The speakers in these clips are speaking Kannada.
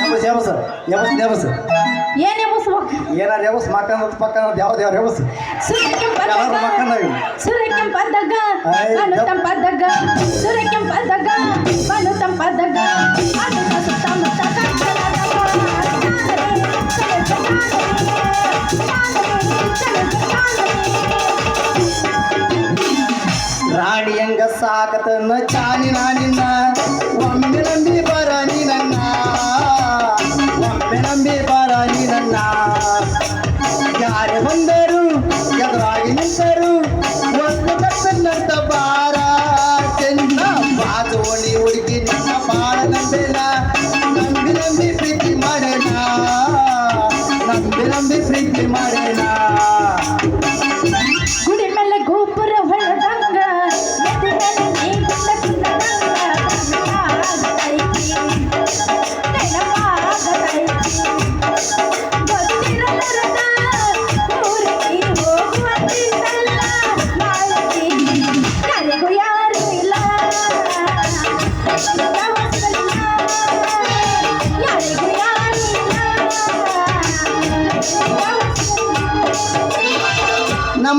ಎಬಸ್ ಎಬಸ್ ಎಬಸ್ ಏನ್ ಎಬಸ್ಬೇಕು ಏನಾರ ಎಬಸ್ ಮಕ್ಕಂದ ಪಕ್ಕಂದ ಯಾವ ಎಬಸ್ ಎಲ್ಲಾರು ಮಕ್ಕಂದಾಗಿ ಸೂರ್ಯಕೆಂಪದ್ದಾಗ ಆಯ್, ಮನು ಯಪ್ಪ. ತಂಪದ್ದಾಗ ಸೂರ್ಯಕೆಂಪದ್ದಾಗ ಮನು ಸಾಕತನ ಚಾನಿ ನಾನಿನ್ನ ಒಮ್ಮೆ ನಂಬಿ ಬರ ನೀ ನನ್ನ ಒಮ್ಮೆ ನಂಬಿ ಬರ ನೀ ಯಾರು ಬಂದರು, ಎದುರಾಗಿ ನಿಂತರು ಒಂದು ಕಟ್ಟನ್ನಂತ ಬಾರ ಚೆನ್ನ ಬಾಜೋಣಿ ಹುಡುಗಿ ನನ್ನ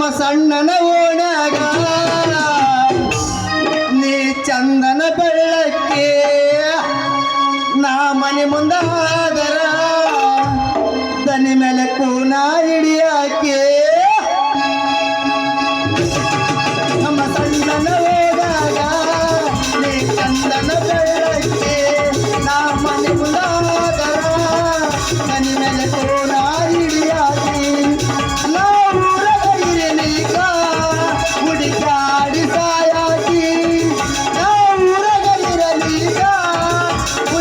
ಸಣ್ಣನ ಓಣಾಗ. ನೀ ಚಂದನ ಬೆಳ್ಳಕ್ಕೆ ನಾ ಮನೆ ಮುಂದಾದರ ದನಿ ಮೇಲೆ ಕೂನ ಹಿಡಿಯಾಕೆ.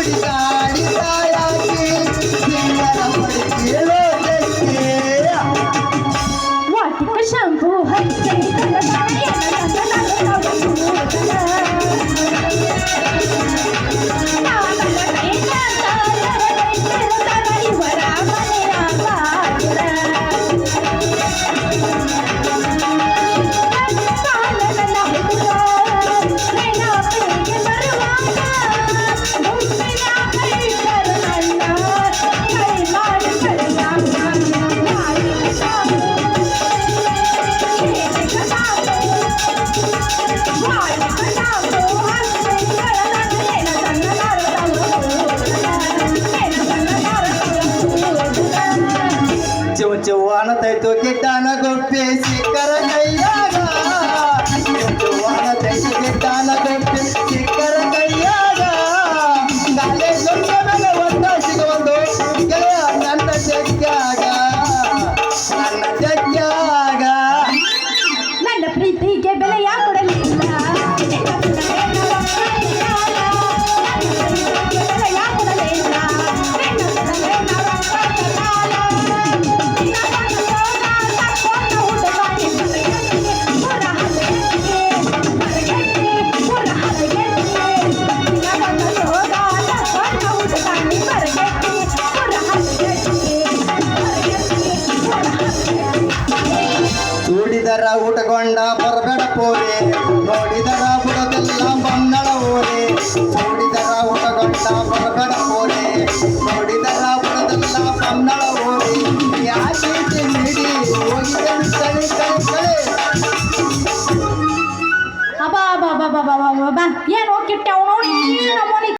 What? Shampoo, honey, కిటాన గొప్పేసి కరగయ్యాగా ನೋಡಿದರ ಊಟಗೊಂಡ ಬರಬೇಡ ಪೋರೆ. ನೋಡಿದರ ಬುಡದೆಲ್ಲ ಬಂದಳ ಓರೆ ನೋಡಿದರ ಊಟಗೊಂಡ ಬರಬೇಡ ಪೋರೆ. ನೋಡಿದರ ಬುಡದೆಲ್ಲ ಬಂದಳ ಓರೆ ಯಾಕೆ ನೀಡಿ ಹೋಗಿದ್ದನು ಕಳೆ ಬಾ ಕಳೆ. ಅಬ್ಬಾ ಅಬ್ಬಾ ಏನು ಹೋಗಿ ಅವನು?